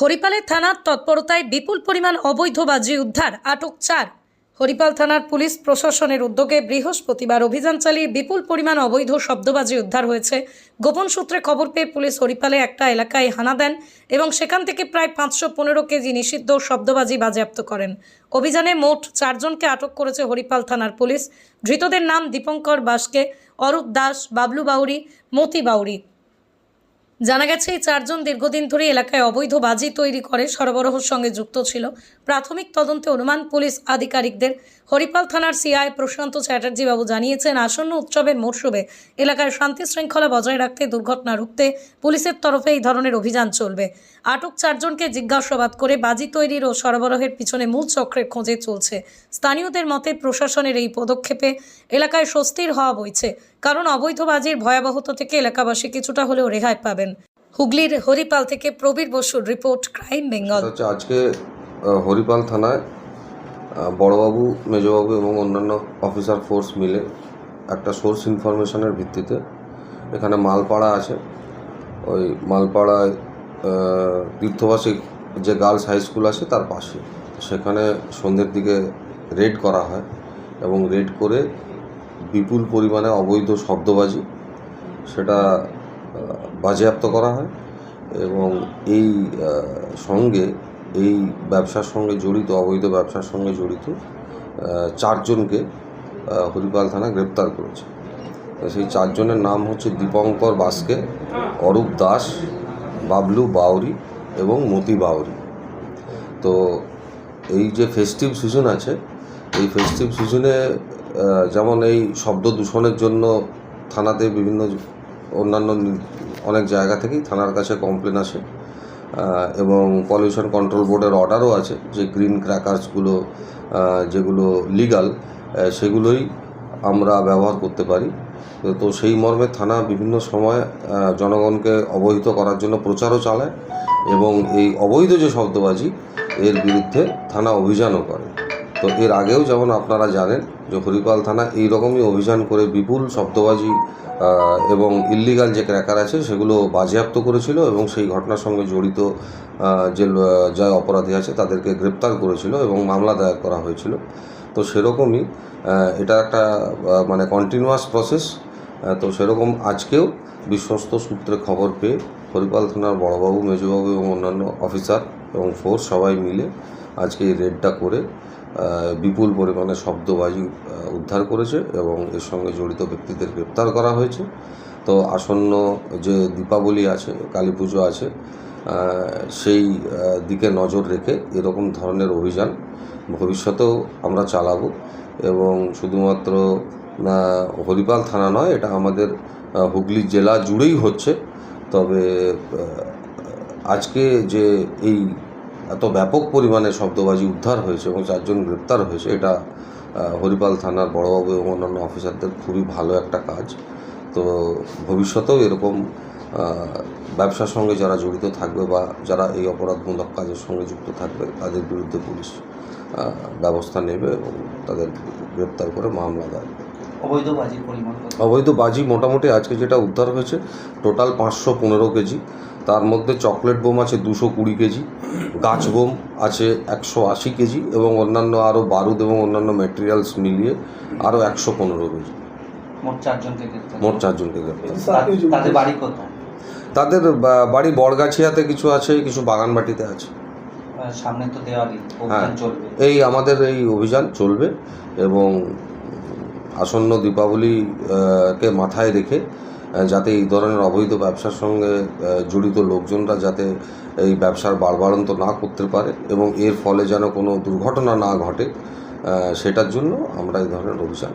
হরিপালের থানার তৎপরতায় বিপুল পরিমাণ অবৈধ বাজি উদ্ধার, আটক চার। হরিপাল থানার পুলিশ প্রশাসনের উদ্যোগে বৃহস্পতিবার অভিযান চালিয়ে বিপুল পরিমাণ অবৈধ শব্দবাজি উদ্ধার হয়েছে। গোপন সূত্রে খবর পেয়ে পুলিশ হরিপালে একটা এলাকায় হানা দেন এবং সেখান থেকে প্রায় পাঁচশো পনেরো কেজি নিষিদ্ধ শব্দবাজি বাজেয়াপ্ত করেন। অভিযানে মোট চারজনকে আটক করেছে হরিপাল থানার পুলিশ। ধৃতদের নাম দীপঙ্কর বাসকে, অরূপ দাস, বাবলু বাউরি, মতি বাউরি। জানা গেছে, এই চারজন দীর্ঘদিন ধরে এলাকায় অবৈধ বাজি তৈরি করে, সরবরাহের সঙ্গে যুক্ত ছিল। প্রাথমিক তদন্তে অনুমান পুলিশ আধিকারিকদের হরিপাল থানার সিআই প্রশান্ত চ্যাটার্জি বাবু জানিয়েছেন, আসন্ন উৎসবের মরশুমে এলাকায় শান্তি শৃঙ্খলা বজায় রাখতে দুর্ঘটনা রুখতে পুলিশের তরফে এই ধরনের অভিযান চলবে। আটক চারজনকে জিজ্ঞাসাবাদ করে বাজি তৈরির ও সরবরাহের পিছনে মূল চক্রের খোঁজে চলছে। স্থানীয়দের মতে, প্রশাসনের এই পদক্ষেপে এলাকায় স্বস্তির হওয়া বইছে। কারণ অবৈধ বাজির ভয়াবহতা থেকে এলাকাবাসী কিছুটা হলেও রেহাই পাবেন। হুগলির হরিপাল থেকে প্রবীর বসুর রিপোর্ট ক্রাইম বেঙ্গল। হচ্ছে আজকে হরিপাল থানায় বড়বাবু মেজবাবু এবং অন্যান্য অফিসার ফোর্স মিলে একটা সোর্স ইনফরমেশনের ভিত্তিতে এখানে মালপাড়া আছে। ওই মালপাড়ায় আহ, তীর্থবাসী যে গার্লস হাই স্কুল আছে তার পাশে। সেখানে সন্ধ্যের দিকে রেড করা হয় এবং রেড করে বিপুল পরিমাণে অবৈধ শব্দবাজি, সেটা বাজেয়াপ্ত করা হয় এবং এই সঙ্গে, এই ব্যবসার সঙ্গে জড়িত, অবৈধ ব্যবসার সঙ্গে জড়িত চারজনকে হরিপাল থানা গ্রেপ্তার করেছে। সেই চারজনের নাম হচ্ছে দীপঙ্কর বাস্কে, অরূপ দাস, বাবলু বাউরি এবং মতি বাউরি। তো এই যে ফেস্টিভ সিজন আছে, এই ফেস্টিভ সিজনে যেমন এই শব্দ দূষণের জন্য থানাতে বিভিন্ন অন্যান্য অনেক জায়গা থেকেই থানার কাছে কমপ্লেন আসে। এবং পলিউশন কন্ট্রোল বোর্ডের অর্ডারও আছে যে গ্রিন ক্র্যাকার্সগুলো যেগুলো লিগাল সেগুলোই আমরা ব্যবহার করতে পারি। তো- সেই মর্মে থানা বিভিন্ন সময় জনগণকে অবহিত করার জন্য প্রচারও চালায় এবং এই অবৈধ যে শব্দবাজি, এর বিরুদ্ধে থানা অভিযানও করে। তো এর আগেও যেমন আপনারা জানেন যে হরিপাল থানা এই রকমই অভিযান করে বিপুল শব্দবাজি এবং ইল্লিগাল যে ক্র্যাকার আছে সেগুলো বাজেয়াপ্ত করেছিল এবং সেই ঘটনার সঙ্গে জড়িত যে যা অপরাধী আছে তাদেরকে গ্রেপ্তার করেছিল এবং মামলা দায়ের করা হয়েছিল। তো সেরকমই এটা একটা মানে কন্টিনিউয়াস প্রসেস তো সেরকম আজকেও বিশ্বস্ত সূত্রে খবর পেয়ে হরিপাল থানার বড়বাবু, মেজবাবু এবং অন্যান্য অফিসার এবং ফোর্স সবাই মিলে আজকে এই রেডটা করে বিপুল পরিমাণে শব্দবাজি উদ্ধার করেছে এবং এর সঙ্গে জড়িত ব্যক্তিদের গ্রেপ্তার করা হয়েছে। তো আসন্ন যে দীপাবলি আছে, কালী পুজো আছে সেই দিকে নজর রেখে এরকম ধরনের অভিযান ভবিষ্যতেও আমরা চালাবো এবং শুধুমাত্র হরিপাল থানা নয়, এটা আমাদের হুগলি জেলা জুড়েই হচ্ছে তবে আজকে যে এই এত ব্যাপক পরিমাণে শব্দবাজি উদ্ধার হয়েছে এবং চারজন গ্রেপ্তার হয়েছে, এটা হরিপাল থানার বড়বাবু এবং অন্যান্য অফিসারদের খুবই ভালো একটা কাজ তো ভবিষ্যতেও এরকম ব্যবসার সঙ্গে যারা জড়িত থাকবে বা যারা এই অপরাধমূলক কাজের সঙ্গে যুক্ত থাকবে, তাদের বিরুদ্ধে পুলিশ ব্যবস্থা নেবে এবং তাদের গ্রেপ্তার করে মামলা দায়ের। অবৈধ বাজির পরিমাণ অবৈধ বাজি মোটামুটি আজকে যেটা উদ্ধার হয়েছে টোটাল পাঁচশো পনেরো কেজি। তার মধ্যে চকলেট বোম আছে দুশো কুড়ি কেজি গাছ বোম আছে একশো আশি কেজি এবং অন্যান্য আরও বারুদ এবং অন্যান্য ম্যাটেরিয়ালস মিলিয়ে আরও একশো পনেরো কেজি। মোট চারজনকে মোট চারজনকে তাদের বাড়ি কোথায়? তাদের বাড়ি বড়গাছিয়াতে কিছু আছে কিছু বাগানবাটিতে আছে। সামনে তো দেওয়ালি হ্যাঁ। চলবে। এই আমাদের এই অভিযান চলবে এবং আসন্ন দীপাবলিকে মাথায় রেখে যাতে এই ধরনের অবৈধ ব্যবসার সঙ্গে জড়িত লোকজনরা যাতে এই ব্যবসার বাড়বাড়ন্ত না করতে পারে এবং এর ফলে যেন কোনো দুর্ঘটনা না ঘটে সেটার জন্য আমরা এই ধরনের অভিযান